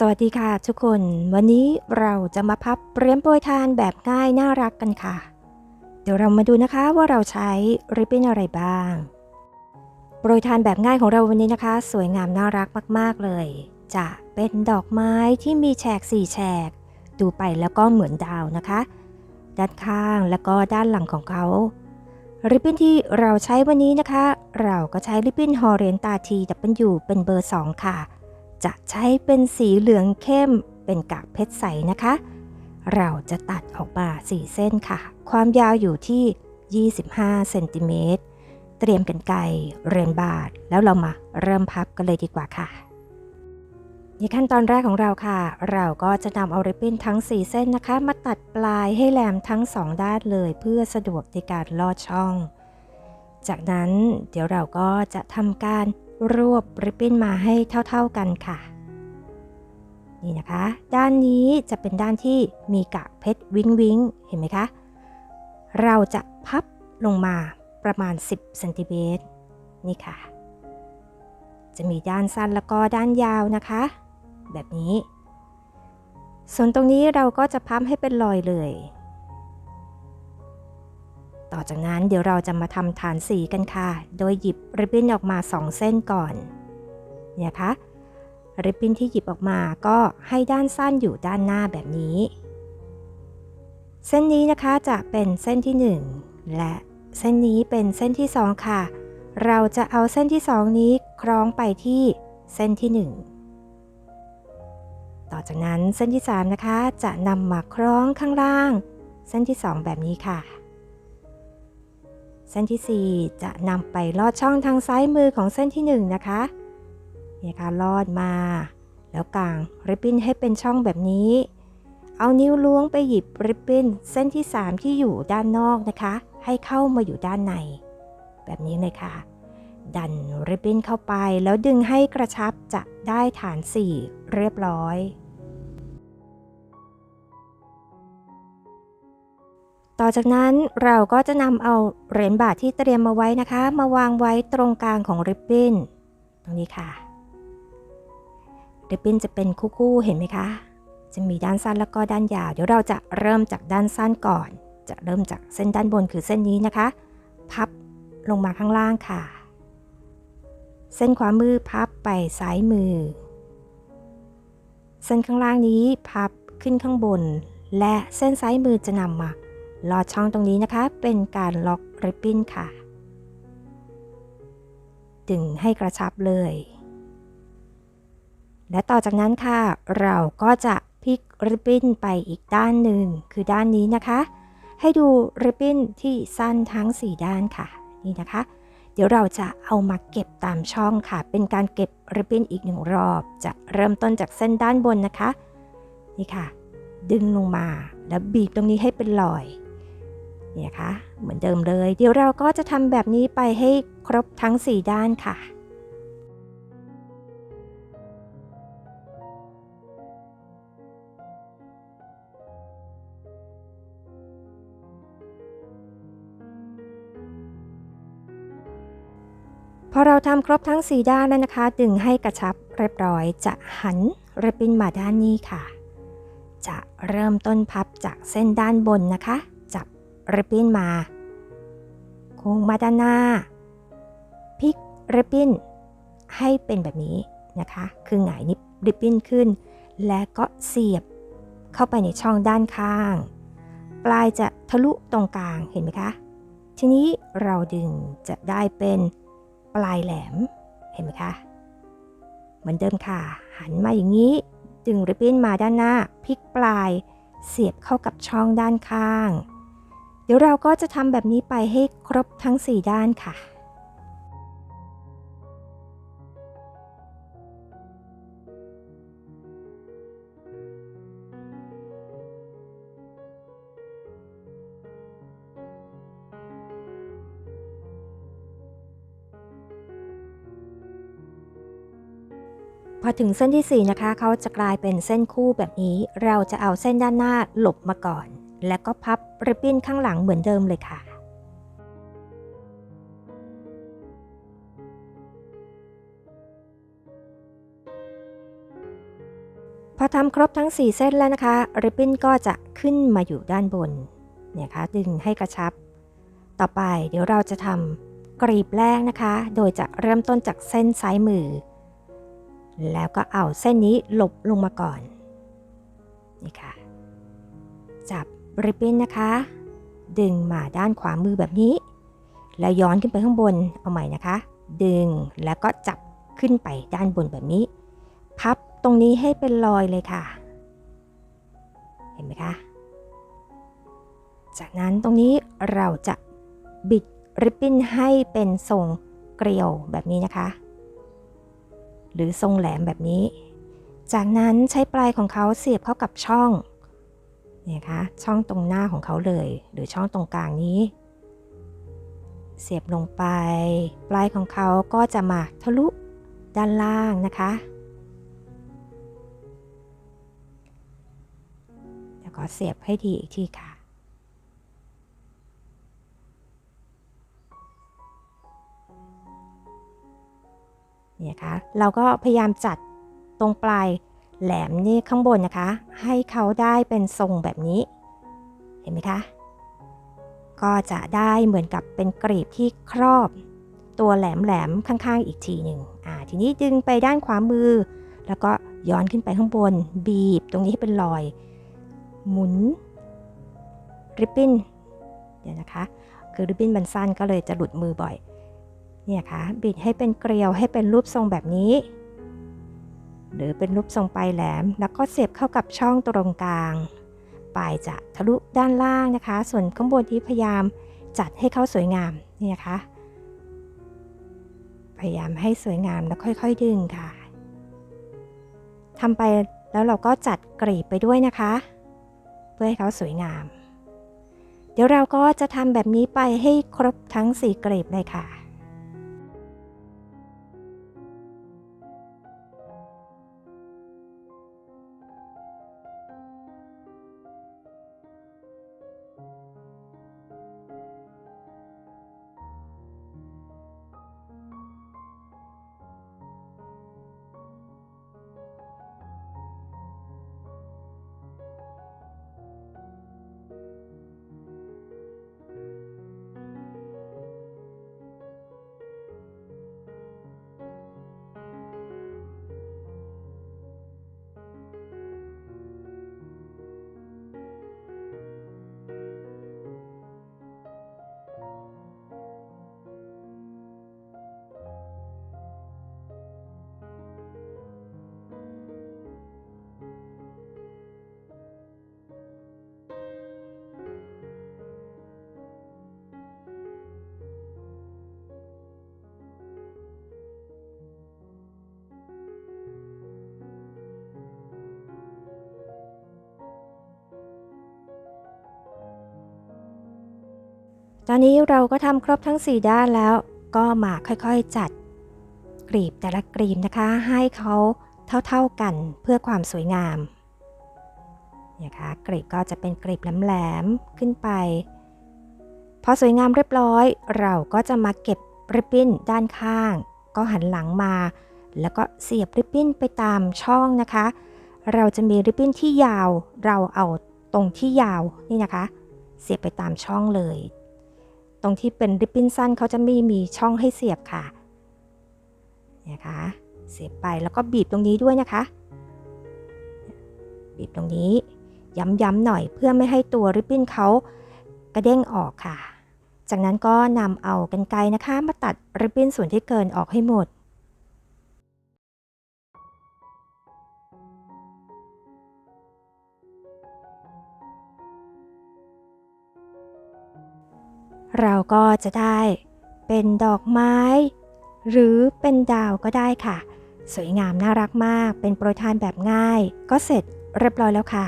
สวัสดีค่ะทุกคน วันนี้เราจะมาพับเรียมโปรยทานแบบง่ายน่ารักกันค่ะ เดี๋ยวเรามาดูนะคะว่าเราใช้ริบบิ้นอะไรบ้าง โปรยทานแบบง่ายของเราวันนี้นะคะ สวยงามน่ารักมาก ๆ เลย จะเป็นดอกไม้ที่มีแฉกสี่แฉก ดูไปแล้วก็เหมือนดาวนะคะ ด้านข้างแล้วก็ด้านหลังของเขาริบบิ้นที่เราใช้วันนี้นะคะ เราก็ใช้ริบบิ้นฮอเรนตาทีดับเบิลยูเป็นเบอร์ 2 ค่ะ จะใช้เป็นสีเหลืองเข้มเป็นกากเพชรใสนะคะ เราจะตัดออกมา4เส้นค่ะ ความยาวอยู่ที่ 25เซนติเมตรเตรียมกันไกเรียนบาทแล้วเรามาเริ่มพับกันเลยดีกว่าค่ะ ในขั้นตอนแรกของเราค่ะ เราก็จะนำเอาริบบิ้นทั้ง 4 เส้นนะคะ มาตัดปลายให้แหลมทั้ง 2 ด้านเลยเพื่อสะดวกในการลอดช่อง จากนั้นเดี๋ยวเราก็จะทำการ รวบริบบิ้นมาให้เท่าๆกันค่ะ นี่นะคะ ด้านนี้จะเป็นด้านที่มีกากเพชรวิ้งวิงเห็นไหมคะ เราจะพับลงมาประมาณ 10เซนติเมตรนี่ค่ะ จะมีด้านสั้นแล้วก็ด้านยาวนะคะ แบบนี้ ส่วนตรงนี้เราก็จะพับให้เป็นรอยเลย ต่อจากนั้นเดี๋ยวเราจะมาทำฐานสีกันค่ะ โดยหยิบริบบิ้นออกมา2เส้นก่อนเนี่ยคะริบบิ้นที่หยิบออกมาก็ให้ด้านสั้นอยู่ด้านหน้าแบบนี้ เส้นนี้นะคะจะเป็นเส้นที่ 1 และเส้นนี้เป็นเส้นที่ 2 ค่ะ เราจะเอาเส้นที่ 2 นี้คล้องไปที่เส้นที่ 1 ต่อจากนั้นเส้นที่ 3 นะคะ จะนำมาคล้องข้างล่าง เส้นที่ 2 แบบนี้ค่ะ เส้นที่ 4 จะนำไปลอดช่องทางซ้ายมือของเส้นที่ 1 นะคะเนี่ยค่ะลอดมา แล้วกางริบบิ้นให้เป็นช่องแบบนี้ เอานิ้วล้วงไปหยิบริบบิ้นเส้นที่ 3 ที่อยู่ด้านนอกนะคะ ให้เข้ามาอยู่ด้านใน แบบนี้เลยค่ะ ดันริบบิ้นเข้าไปแล้วดึงให้กระชับจะได้ฐาน 4 เรียบร้อย ต่อจากนั้นเราก็จะนำเอาเหรียญบาทที่เตรียมมาไว้นะคะ มาวางไว้ตรงกลางของริบบิ้นตรงนี้ค่ะ ริบบิ้นจะเป็นคู่ๆเห็นไหมคะ จะมีด้านสั้นแล้วก็ด้านยาว เดี๋ยวเราจะเริ่มจากด้านสั้นก่อน จะเริ่มจากเส้นด้านบนคือเส้นนี้นะคะ พับลงมาข้างล่างค่ะ เส้นขวามือพับไปซ้ายมือ เส้นข้างล่างนี้พับขึ้นข้างบน และเส้นซ้ายมือจะนำมา ลอดช่องตรงนี้นะคะ เป็นการล็อกริบบิ้นค่ะ ดึงให้กระชับเลย และต่อจากนั้นค่ะ เราก็จะพลิกริบบิ้นไปอีกด้านหนึ่ง คือด้านนี้นะคะ ให้ดูริบบิ้นที่สั้นทั้ง 4 ด้านค่ะ นี่นะคะ เดี๋ยวเราจะเอามาเก็บตามช่องค่ะ เป็นการเก็บริบบิ้นอีกหนึ่งรอบ จะเริ่มต้นจากเส้นด้านบนนะคะ นี่ค่ะ ดึงลงมาแล้วบีบตรงนี้ให้เป็นรอย เนี่ยค่ะเหมือนเดิมเลย เดี๋ยวเราก็จะทำแบบนี้ไปให้ครบทั้ง 4 ด้านค่ะพอเราทำครบทั้ง 4 ด้านแล้วนะคะ ดึงให้กระชับเรียบร้อยจะหันริบบิ้นมาด้านนี้ค่ะ จะเริ่มต้นพับจากเส้นด้านบนนะคะ ริบบิ้นมาโค้งมาด้านหน้าพลิกริบบิ้นให้เป็นแบบนี้นะคะ คือหงายนิบริบบิ้นขึ้น และก็เสียบเข้าไปในช่องด้านข้าง ปลายจะทะลุตรงกลางเห็นไหมคะ ทีนี้เราดึงจะได้เป็นปลายแหลมเห็นไหมคะเหมือนเดิมค่ะ หันมาอย่างนี้ ดึงริบบิ้นมาด้านหน้าพลิกปลายเสียบเข้ากับช่องด้านข้าง เดี๋ยวเราก็จะทำแบบนี้ไปให้ครบทั้ง 4 ด้านค่ะพอถึงเส้นที่ 4 นะคะ เขาจะกลายเป็นเส้นคู่แบบนี้ เราจะเอาเส้นด้านหน้าหลบมาก่อน แล้วก็พับริบบิ้นข้างหลังเหมือนเดิมเลยค่ะ พอทำครบทั้ง 4 เส้นแล้วนะคะ ริบบิ้นก็จะขึ้นมาอยู่ด้านบนเนี่ยคะดึงให้กระชับ ต่อไปเดี๋ยวเราจะทำกรีบแรกนะคะ โดยจะเริ่มต้นจากเส้นซ้ายมือ แล้วก็เอาเส้นนี้หลบลงมาก่อนนี่ค่ะ จับ ริบบิ้นนะคะ ดึงมาด้านขวามือแบบนี้ แล้วย้อนขึ้นไปข้างบนเอาใหม่นะคะ ดึงแล้วก็จับขึ้นไปด้านบนแบบนี้ พับตรงนี้ให้เป็นรอยเลยค่ะ เห็นไหมคะ จากนั้นตรงนี้เราจะบิดริบบิ้นให้เป็นทรงเกลียวแบบนี้นะคะ หรือทรงแหลมแบบนี้ จากนั้นใช้ปลายของเขาเสียบเข้ากับช่อง เนี่ยคะช่องตรงหน้าของเขาเลย หรือช่องตรงกลางนี้ เสียบลงไป ปลายของเขาก็จะมาทะลุด้านล่างนะคะแล้วก็เสียบให้ดีอีกทีค่ะเนี่ยคะเราก็พยายามจัดตรงปลาย แหลมนี่ข้างบนนะคะ ให้เขาได้เป็นทรงแบบนี้ เห็นไหมคะ ก็จะได้เหมือนกับเป็นกรีบที่ครอบ ตัวแหลมๆข้างๆ อีกทีหนึ่งอ่าทีนี้ดึงไปด้านขวามือ แล้วก็ย้อนขึ้นไปข้างบน บีบตรงนี้ให้เป็นรอย หมุน ริบบิ้น เดี๋ยวนะคะ คือริบบิ้นมันสั้นก็เลยจะหลุดมือบ่อย เนี่ยค่ะบิดให้เป็นเกลียวให้เป็นรูปทรงแบบนี้ หรือเป็นรูปทรงปลายแหลม แล้วก็เสียบเข้ากับช่องตรงกลาง ปลายจะทะลุด้านล่างนะคะ ส่วนข้างบนที่พยายามจัดให้เขาสวยงามนี่นะคะ พยายามให้สวยงามแล้วค่อยๆดึงค่ะทำไปแล้วเราก็จัดกรีบไปด้วยนะคะ เพื่อให้เขาสวยงาม เดี๋ยวเราก็จะทำแบบนี้ไปให้ครบทั้ง 4 กรีบเลยค่ะ ตอนนี้เราก็ทำครบทั้ง 4 ด้านแล้ว ก็มาค่อยๆจัดกรีบแต่ละกรีบนะคะ ให้เขาเท่าๆกันเพื่อความสวยงามนี่ยคะกรีบก็จะเป็นกรีบแหลมๆขึ้นไป พอสวยงามเรียบร้อย เราก็จะมาเก็บริบบิ้นด้านข้าง ก็หันหลังมา แล้วก็เสียบริบบิ้นไปตามช่องนะคะ เราจะมีริบบิ้นที่ยาว เราเอาตรงที่ยาวนี่นะคะ เสียบไปตามช่องเลย รงที่เป็นริบบิ้นสั้นเขาจะไม่มีช่องให้เสียบค่ะเนี่ยคะเสียบไปแล้วก็บีบตรงนี้ด้วยนะคะ บีบตรงนี้ย้ำๆหน่อยเพื่อไม่ให้ตัวริบบิ้นเขากระเด้งออกค่ะ จากนั้นก็นำเอากันไกรนะคะ มาตัดริบบิ้นส่วนที่เกินออกให้หมด เราก็จะได้เป็นดอกไม้ หรือเป็นดาวก็ได้ค่ะ สวยงามน่ารักมาก เป็นโปรยทานแบบง่าย ก็เสร็จเรียบร้อยแล้วค่ะ